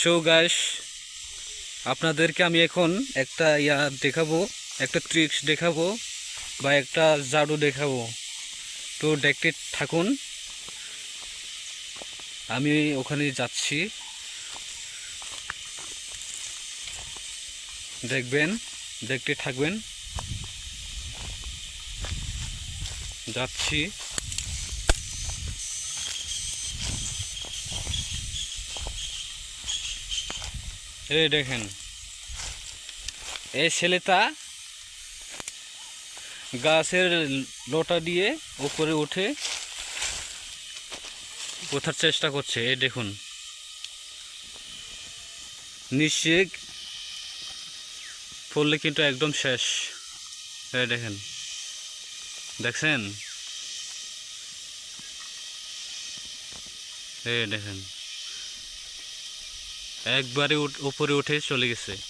So guys আপনাদেরকে আমি এখন একটা ইয়া দেখাবো, একটা ট্রিক্স দেখাবো বা একটা জাদু দেখাবো। তো দেখতে থাকুন। আমি ওখানে যাচ্ছি। দেখবেন, দেখতে থাকবেন। যাচ্ছি। এই দেখেন। এই ছেলেটা গাছের লোটা দিয়ে উপরে উঠে ওঠার চেষ্টা করছে। এই দেখুন। নিচে পড়লে কিন্তু একদম শেষ। এই দেখেন। দেখছেন? এই দেখেন। একবারে উপরে উঠে চলে গেছে।